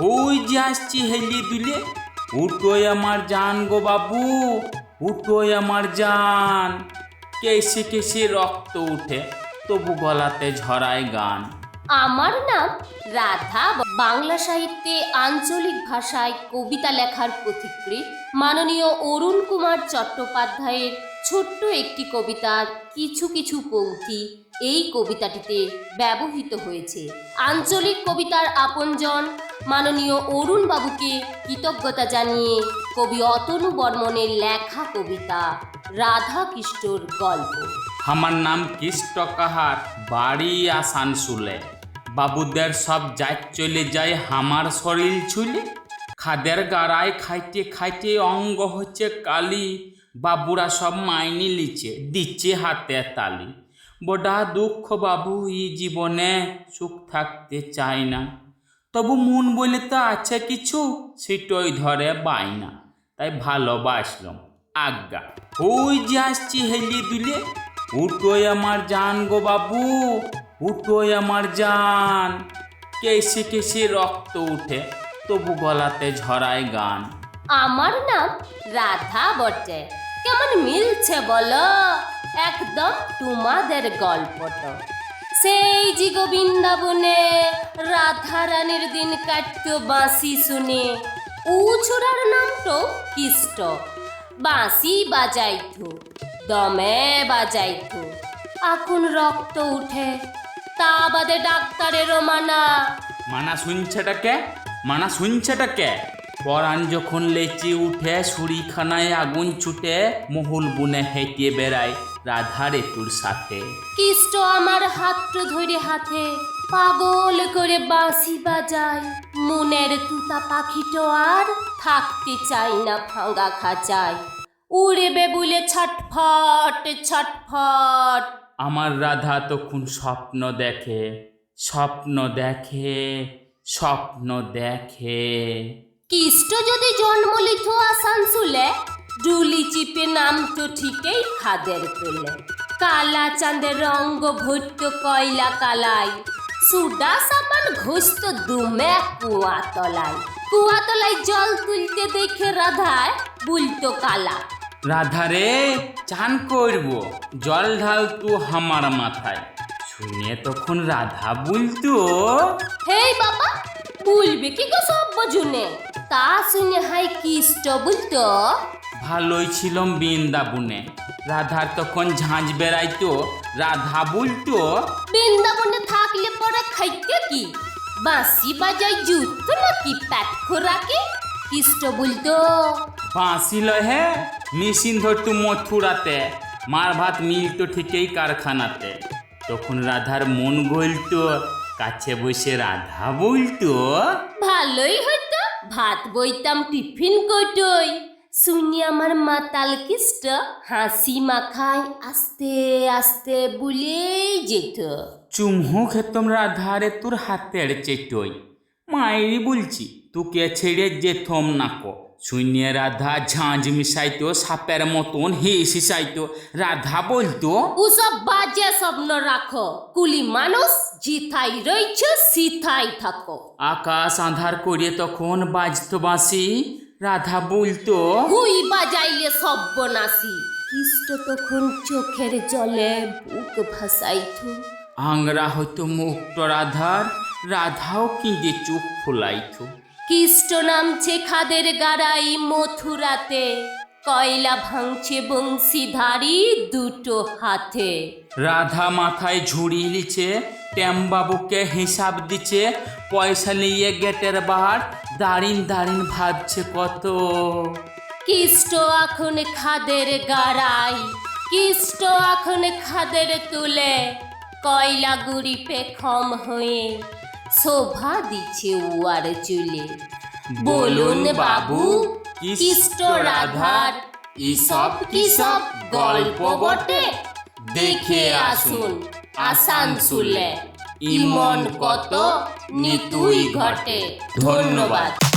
ওই যে আসছি হেলি দুলে উঠোই আমার জান গো বাবু উঠোই আমার জান। কেসে কেসে রক্ত উঠে, তবু গলাতে ঝরায় গান। আমার নাম রাধা বাংলা সাহিত্যে আঞ্চলিক ভাষায় কবিতা লেখার পথিকৃৎ মাননীয় অরুণ কুমার চট্টোপাধ্যায়ের ছোট্ট একটি কবিতার কিছু কিছু পংক্তি এই কবিতাটিতে ব্যবহৃত হয়েছে। আঞ্চলিক কবিতার আপনজন মাননীয় অরুণ বাবুকে কৃতজ্ঞতা জানিয়ে কবি অতনু বর্মনের লেখা কবিতা রাধা কৃষ্ণর গল্প। আমার নাম কৃষ্ট কাহার, বাড়ি আসানসুলে বাবুদের সব যাই চলে যায় হামার শরীর ছুলে। খাদের গাড়ায় খাইতে খাইতে অঙ্গ হচ্ছে কালি। বাবুরা সব মাইনি লিচে, দিচ্ছে হাতে তালি। বড়া দুঃখ বাবু এই জীবনে সুখ থাকতে চাই না। তবু মন বলে তো আছে কিছু, সেটাই ধরে বাইনা। তাই ভালোবাসলাম, আজ্ঞা। ওই যে আসছি হেলি দুলে, উঠোই আমার জান গো বাবু, উঠোই আমার জান কেসে কেসে রক্ত উঠে, তবু গলাতে ঝরায় গান। আমার নাম রাধা বটে। কেমন মিলছে বলো? একদম তোমাদের গল্পটা। সেই যে গোবিন্দাবনে রাধা রানীর দিন কাটতো বাঁশি শুনে। উ ছোড়ার নাম তো কিষ্ট। বাঁশি বাজাইতো, দমে বাজাইতো। এখন রক্ত উঠে, তা বাদে ডাক্তারেরও মানা। মানা শুনছেটাকে মানা শুনছেটাকে পরাণ যখন লেচে উঠে ছুরিখানায় আগুন ছুটে মহুল বুনে হেঁটে বেড়ায় রাধা রেতুর সাথে। কিষ্ট আমার হাতটা ধরে হাতে পাগল করে বাঁশি বাজায়। মনের তুতা পাখিটো আর থাকতে চাই না ভাঙা খাঁচায়। উড়েবে বলে ছটফট ছটফট। আমার রাধা তখন স্বপ্ন দেখে স্বপ্ন দেখে স্বপ্ন দেখে। কিষ্ট যদি জন্ম লিথ আসানসুলে ডুলি চিপে নাম তো ঠিকই খাদের তুলে। কালা চাঁদের রঙ্গ ভর্ত কয়লা কালাই সুডা সাবান ঘষত দুমে কুয়া তলায় কুয়া তলায় জল তুলতে দেখে রাধায় বুলতো কালা। রাধা রে চান করব জল ঢাল তু আমার মাথায়। শুনে তখন রাধা বলতো। হেই বাবা বুলবে কি গো সব বজুনে তা শুনে হাই কিষ্ট বুলতো ভালোই ছিলাম বৃন্দাবনে। রাধার তখন ঝাঁঝ বেড়াইতো রাধা বলতো বৃন্দাবনে থাকলে পরে খাইতে কি? বাঁশি বাজাই জুতো নাকি প্যাট খোরাকে? কিষ্ট বলতো বাঁশি লহে মেশিন ধরতো মথুরাতে মার ভাত মিলতো ঠিকই কারখানাতে। তখন রাধার মন গলতো কাছে বসে রাধা বলতো ভালোই হতো ভাত বইতাম টিফিন কটই শুনি আমার মাতাল কিষ্ট হাসি মাখায় আস্তে আস্তে বুলে যেত। চুমহু খেতম রাধারে তোর হাতের চেটই। মায়েরই বলছি তোকে ছেড়ে যেথম নাকো। শূন্য রাধা ঝাঁঝ মিশাইতো সাপের মতন হেস হিসাইতো রাধা বলতো ওসব বাজে স্বপ্ন রাখো কুলি মানুষ জিথাই রইছ সিথাই থাকো। আকাশ আধার করে তখন বাজতো বাঁশি রাধা বলতো হুই বাজাইলে সব্যনাশী। কৃষ্ট তখন চোখের জলে বুক ভাসাইত। আংরা হয়তো মুক্ত রাধার রাধাও কিঁদে চোখ ফুলাইতো। কৃষ্ট নামছে খাদের গাড়াই মথুরাতে। কয়লা ভাঙছে বংশীধারী দুটো হাতে। রাধা মাথায় ঝুড়ি লিছে ট্যামবাবুকে হিসাব দিচ্ছে পয়সা নিয়ে গেটের বাহার দাঁড়িন দাঁড়িন ভাবছে কত। কৃষ্ট এখন খাদের গাড়াই কৃষ্ট এখন খাদের তুলে কয়লা গুড়ি পেখম হয়ে শোভা দিচ্ছে উয়ার চুলে। বলুন বাবু কৃষ্ট রাধার ইসব কিসব গল্প বটে? দেখে আসুন আসানসুলে। ইমন কত নিতুই ঘটে। ধন্যবাদ।